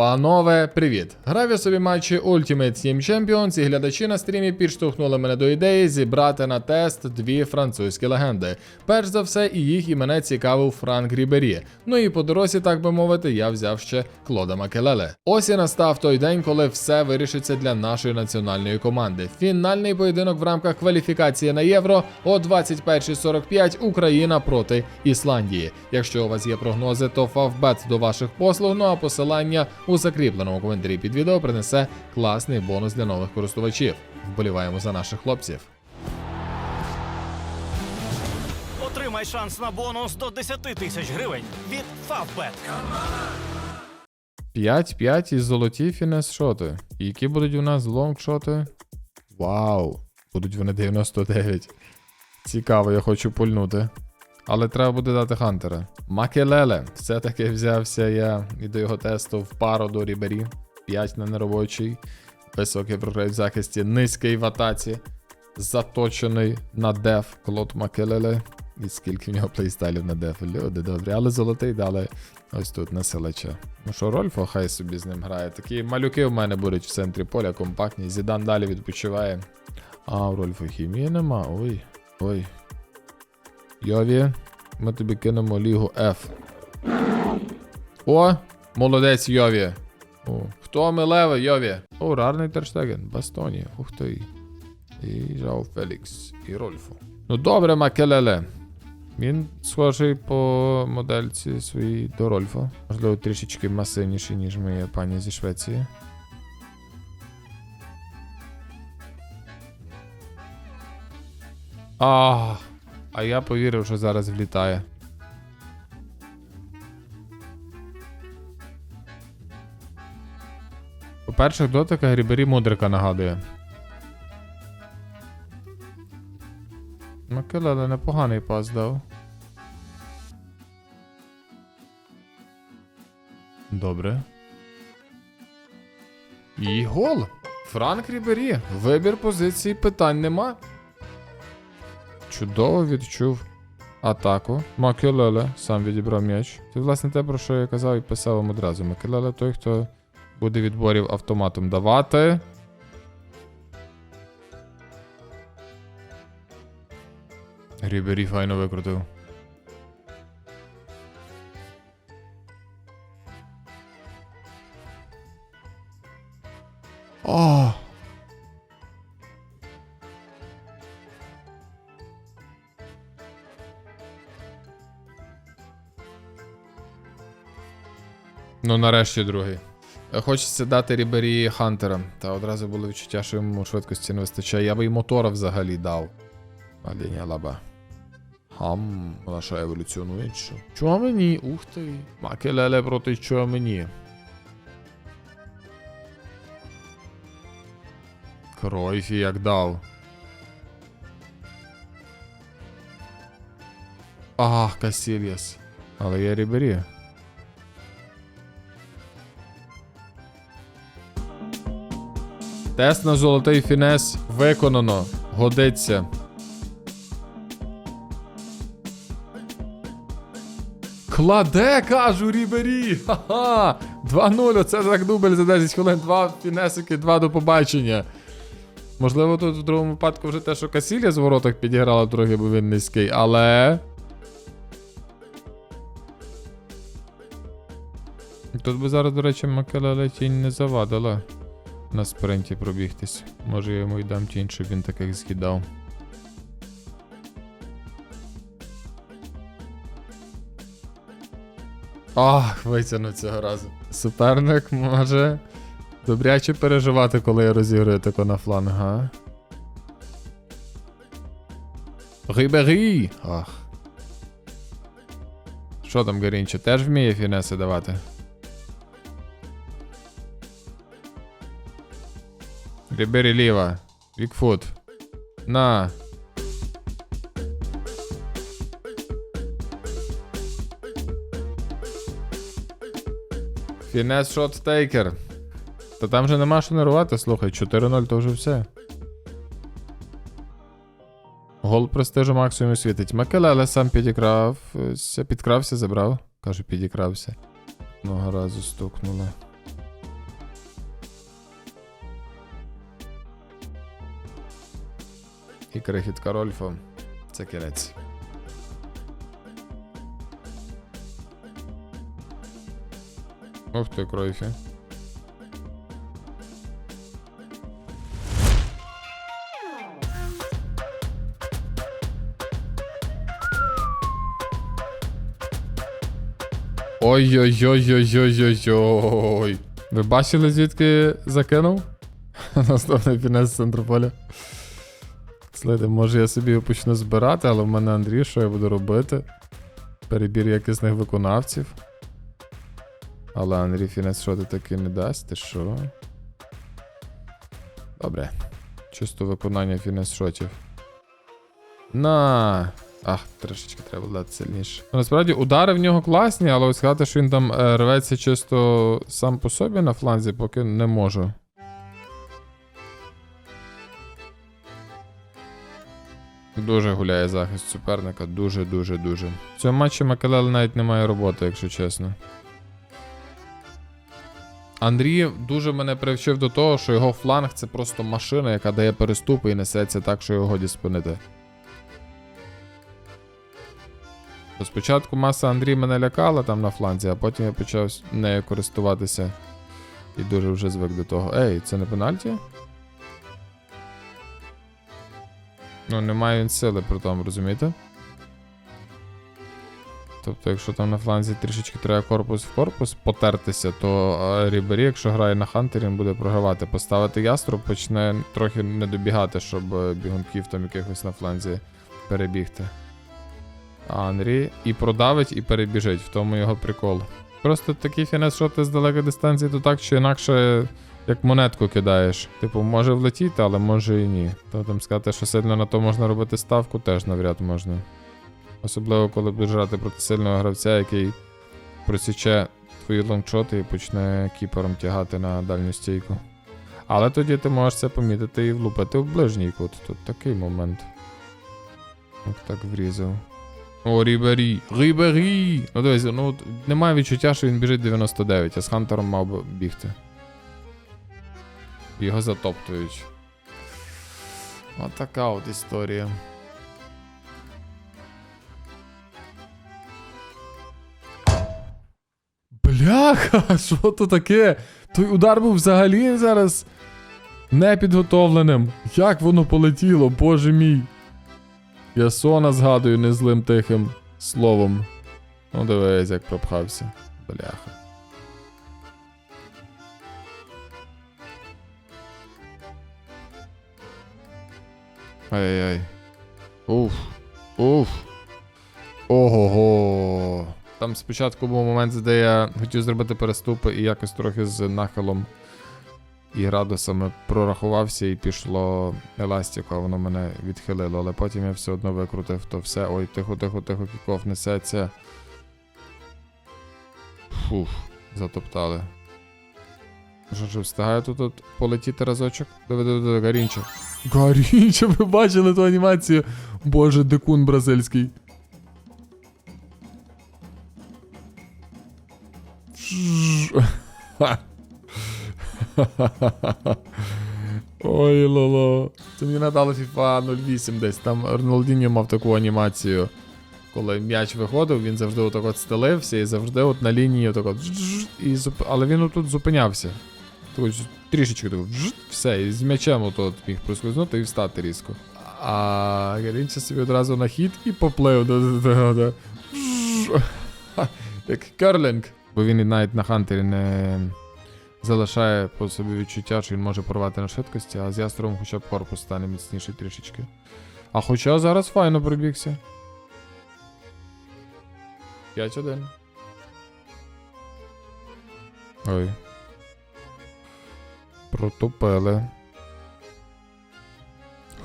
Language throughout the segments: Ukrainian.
Панове, привіт! Грав я собі матчі Ultimate Team Champions і глядачі на стрімі підштовхнули мене до ідеї зібрати на тест дві французькі легенди. Перш за все, і їх і мене цікавив Франк Рібері. Ну і по дорозі, так би мовити, я взяв ще Клода Макелеле. Ось і настав той день, коли все вирішиться для нашої національної команди. Фінальний поєдинок в рамках кваліфікації на євро о 21.45 Україна проти Ісландії. Якщо у вас є прогнози, то Фавбет до ваших послуг. Ну а посилання у закріпленому коментарі під відео принесе класний бонус для нових користувачів. Вболіваємо за наших хлопців. Отримай шанс на бонус до 10 тисяч гривень від Favbet. 5-5 і золоті фінес-шоти. Які будуть у нас лонгшоти? Вау! Будуть вони 99. Цікаво, я хочу пульнути. Але треба буде дати Хантера. Макелеле. Все-таки взявся я і до його тесту в пару до Рібері. 5 на неробочий. Високий програй в захисті, низький в атаці. Заточений на деф. Клод Макелеле. І скільки в нього плейстайлів на деф. Люди добрі. Але золотий дали ось тут на селеча. Ну що, Рольфо, хай собі з ним грає. Такі малюки в мене будуть в центрі поля, компактні. Зідан далі відпочиває. А, у Рольфо хімії нема. Ой. Ой. Йові, ми тобі кинемо лігу F. О! Молодець Йові. О, хто ми леве, Йові? О, рарний Терштеген, Бастоні, ух ти. І Жау Фелікс, і Рольфо. Ну добре, Макелеле. Він схожий по модельці своїй до Рольфа. Можливо, трішечки масивніший, ніж моя пані зі Швеції. А, а я повірив, що зараз влітає. По перших дотиках Рібері Мудрика нагадує. Макелеле непоганий пас дав. Добре. І гол. Франк Рібері. Вибір позиції питань нема. Чудово відчув атаку. Макелеле сам відібрав м'яч. Це, власне, те, про що я казав і писав вам одразу. Макелеле той, хто буде відборів автоматом давати. Рібері файно викрутив. О! Ну, нарешті другий. Хочеться дати Рібері Хантера. Та одразу було відчуття, що йому швидкості не вистачає. Я би й мотора взагалі дав. Аліня лаба. Хам, вона що еволюціонує що? Чого мені? Ух ти. Макелеле проти чого мені? Кройфі як дав. Ах, Касільяс. Але я Рібері. Тест на золотий фінес виконано. Годиться. Кладе, кажу, Рібері! Ха-ха! 2-0, оце так дубль за 10 хвилин, два фінесики, два до побачення. Можливо, тут в другому випадку вже те, що Касілля з воротах підіграла трохи, бо він низький, але. Тут би зараз, до речі, Макелеле тінь не завадила на спринті пробігтись. Може я йому й дам тінь, щоб він таких з'їдав. Ах, витягнув цього разу. Суперник може добряче переживати, коли я розіграю тако на фланг, а? Рибері! Ах. Що там, Гарінче, теж вміє фінеси давати? Рибері ліва. Вікфут. На. Фінес шот тейкер. Та там же нема що нервувати, слухай, 4-0 то вже все. Гол престижу максимум світить. Макелеле сам підікрався, підкрався, забрав. Кажу, підікрався. Одного разу стукнули. І крихітка Рольфа. Це кінець. Ух ти, Кройфі. Ой-ой-ой-ой-ой-ой-ой. Ви бачили, звідки закинув? Наступний фінес з центру поля. Слухайте, може я собі його почну збирати, але в мене Андрій, що я буду робити? Перебір якісних виконавців. Але Андрій фінес що ти таки не дасть, ти що? Добре. Чисто виконання фінес шотів. На. Ах, трошечки треба дати сильніше. Ну, насправді удари в нього класні, але ось сказати, що він там е, рветься чисто сам по собі на фланзі, поки не можу. Дуже гуляє захист суперника, дуже, дуже, дуже. В цьому матчі Макелел навіть немає роботи, якщо чесно. Андрій дуже мене привчив до того, що його фланг це просто машина, яка дає переступи і несеться так, що його годі спинити. Спочатку маса Андрій мене лякала там на фланзі, а потім я почав нею користуватися. І дуже вже звик до того. Ей, це не пенальті? Ну, немає він сили при тому, розумієте? Тобто, якщо там на фланзі трішечки треба корпус в корпус потертися, то е, Рібері, якщо грає на Хантері, він буде програвати. Поставити яструб почне трохи не добігати, щоб е, бігунків там якихось на фланзі перебігти. Анрі і продавить, і перебіжить, в тому його прикол. Просто такий фінес, що ти з далекої дистанції, то так чи інакше, як монетку кидаєш. Типу, може влетіти, але може і ні. То там сказати, що сильно на то можна робити ставку, теж навряд можна. Особливо, коли будеш грати проти сильного гравця, який просіче твої лонгшоти і почне кіпером тягати на дальню стійку. Але тоді ти можеш це помітити і влупити в ближній кут. Тут такий момент. От так врізав. О, Рібері! Рібері! Ну дивись, ну немає відчуття, що він біжить 99, а з Хантером мав би бігти. Його затоптують. От така от історія. Бляха, що то таке? Той удар був взагалі зараз непідготовленим. Як воно полетіло, боже мій. Я сона згадую незлим тихим словом. Ну, дивись, як пропхався. Бляха. Ай-яй. Уф. Уф. Ого-го. Там спочатку був момент, де я хотів зробити переступи і якось трохи з нахилом і градусами прорахувався і пішло еластико, а воно мене відхилило, але потім я все одно викрутив то все. Ой, тихо, тихо, тихо, кіков несеться. Фух, затоптали. Що ж, встигаю тут от полетіти разочок? Гарінчо. Гарінчо, ви бачили ту анімацію? Боже, дикун бразильський. Ой, лоло. Це мені надали FIFA 08 десь. Там Роналдіньо мав таку анімацію. Коли м'яч виходив, він завжди отак от стелився і завжди от на лінії отак от і зуп... Але він отут зупинявся. Трішечки все, і з м'ячем от міг проскользнути і встати різко. А Гарінча собі одразу на хід і поплив. Як керлінг. Бо він навіть на Хантері не залишає по собі відчуття, що він може порвати на швидкості, а з яструбом хоча б корпус стане міцніший трішечки. А хоча зараз файно прибігся. 5-1. Ой. Протупили.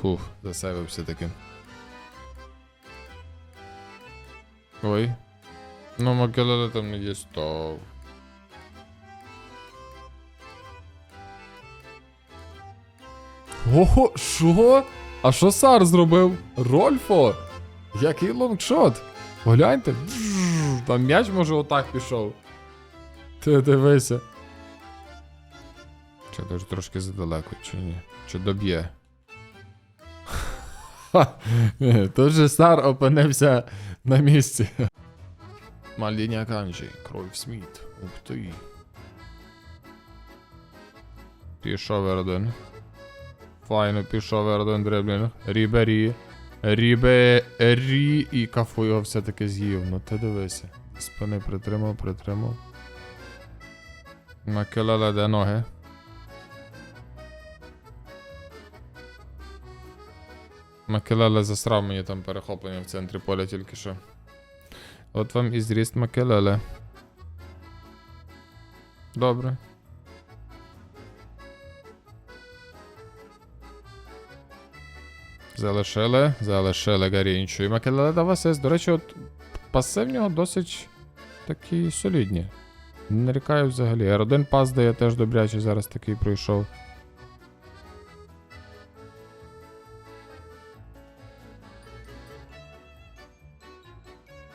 Фух, засейвився таки. Ой. Ну, Макелеле там не дістав. Ого, що? А що Сар зробив? Рольфо? Який лонгшот? Гляньте. Там м'яч може отак пішов. Ти дивися. Чи дуже трошки задалеко, чи ні? Чи доб'є? Тут же Сар опинився на місці. Мальдіня Канджі, Кройв Сміт. Ух ти. Пішов R1. Файно пішов R1 дриблінг. Рібері. Рібері. І кафу його все-таки з'їв. Ну ти дивися. Спини притримав, притримав. Макелеле де ноги. Макелеле засрав мені там перехоплення в центрі поля тільки що. От вам і зріст Макелеле. Добре. Залишили, залишили Гарінчу. І Макелеле дав асист. До речі, от паси в нього досить такі солідні. Не нарікаю взагалі. R1 пас дає теж добряче, зараз такий пройшов.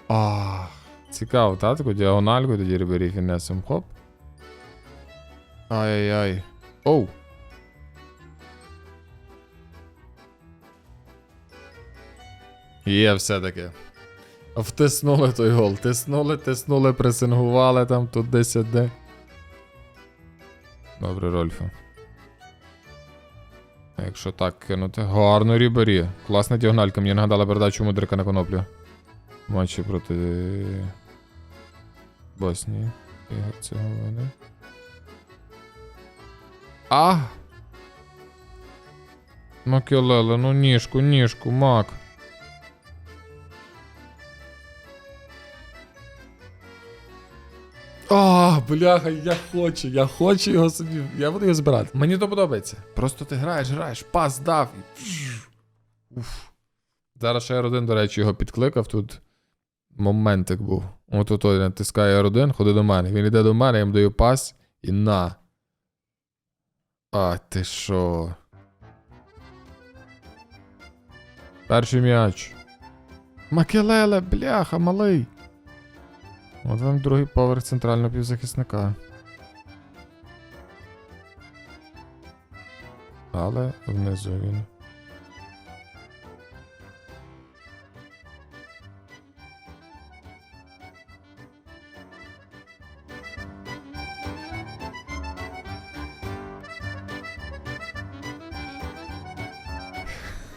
А, цікаво, та? Таку діагональку тоді рибері фінесом. Хоп. Ай-яй-яй. Оу. Є все-таки. Втиснули той гол. Тиснули, тиснули, пресингували там тут десь де. Добре, Рольфе. Якщо так кинути. Гарно рібері. Класна діагональка. Мені нагадала передачу Мудрика на коноплю. Матчі проти Боснії і Герцеговини. А! Макелеле, ну ніжку, ніжку, мак. А, бляха, я хочу, я хочу його собі. Я буду його збирати. Мені то подобається. Просто ти граєш, граєш, пас дав. Уф. Зараз ще R1, до речі, його підкликав тут. Моментик був. От ото натискає R1, ходи до мене. Він йде до мене, я йому даю пас і на. А, ти що? Перший м'яч. Макелеле, бляха, малий. От вам другий поверх центрального півзахисника. Але внизу він.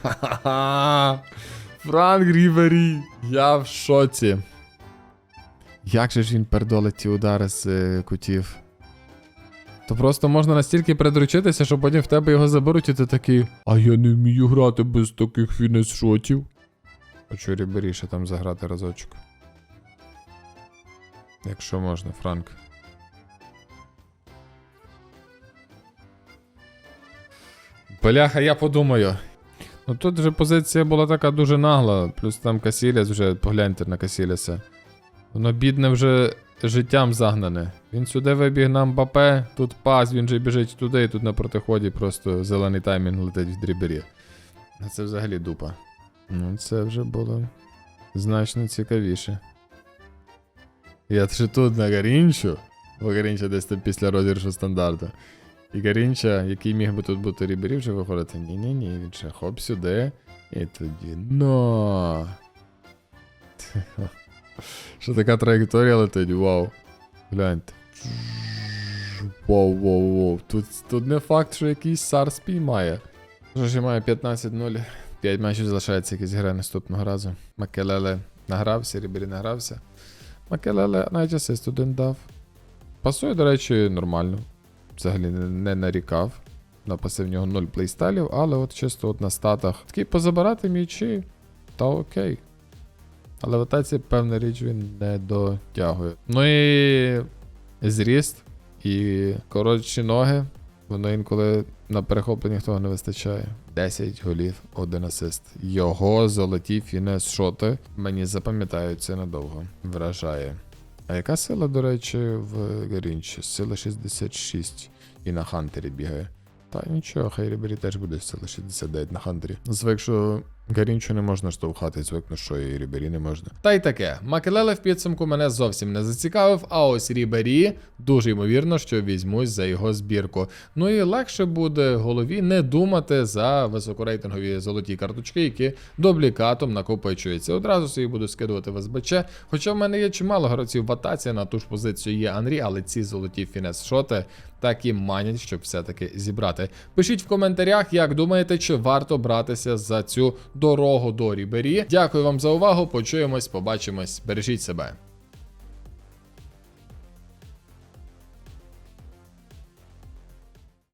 Франк Рівері! Я в шоці. Як же ж він пердолить ті удари з е, кутів? То просто можна настільки предручитися, що потім в тебе його заберуть, і ти такий. А я не вмію грати без таких фінес-шотів. Хочу Рібері ще там заграти разочок. Якщо можна, Франк. Бляха, я подумаю. Ну тут вже позиція була така дуже нагла, плюс там Касіляс вже погляньте на Касіляса. Воно бідне вже життям загнане. Він сюди вибіг на Мбапе, тут пас, він же біжить туди, і тут на протиході просто зелений таймінг летить в дрібері. А це взагалі дупа. Ну, це вже було значно цікавіше. Я ще тут на Гарінчу, бо Гарінча десь там після розіграшу стандарту. І Гарінча, який міг би тут бути рібері, вже виходити. Ні-ні-ні, він ще хоп сюди. І тоді. Но. Що така траєкторія летить? Вау. Гляньте. Воу, воу, воу. Тут, тут не факт, що якийсь сар спіймає. Що ж я маю 15-0. 5 матчів залишається якісь гри наступного разу. Макелеле награвся, Рібері награвся. Макелеле навіть асист один дав. Пасує, до речі, нормально. Взагалі не, нарікав. На паси в нього 0 плейстайлів, але от чисто от на статах. Такий позабирати м'ячі, та окей. Але в атаці, певна річ, він не дотягує. Ну і зріст, і коротші ноги. Воно інколи на перехопленнях того не вистачає. 10 голів, один асист. Його золоті фінес шоти мені запам'ятаються надовго. Вражає. А яка сила, до речі, в Гарінчі? Сила 66 і на Хантері бігає. Та нічого, хай Рібері теж буде сила 69 на Хантері. Звик, що Гарінчу не можна штовхати, звикну, що і Рібері не можна. Та й таке. Макелеле в підсумку мене зовсім не зацікавив, а ось Рібері дуже ймовірно, що візьмусь за його збірку. Ну і легше буде голові не думати за високорейтингові золоті карточки, які дублікатом накопичуються. Одразу собі буду скидувати в СБЧ. Хоча в мене є чимало гравців в атаці, на ту ж позицію є Анрі, але ці золоті фінес-шоти так і манять, щоб все-таки зібрати. Пишіть в коментарях, як думаєте, чи варто братися за цю дорогу до Рібері. Дякую вам за увагу. Почуємось, побачимось. Бережіть себе.